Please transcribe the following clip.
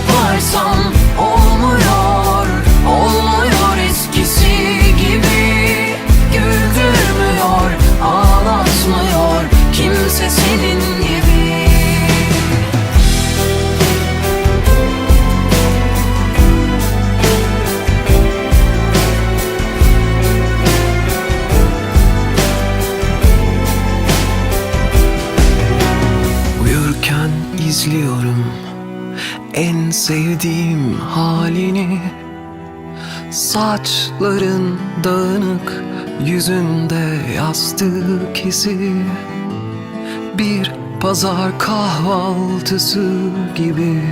yaparsam olmuyor Olmuyor eskisi gibi. Güldürmüyor, ağlatmıyor Kimse senin gibi. Uyurken izliyorum en sevdiğim halini. Saçların dağınık, yüzünde yastık izi Bir pazar kahvaltısı gibi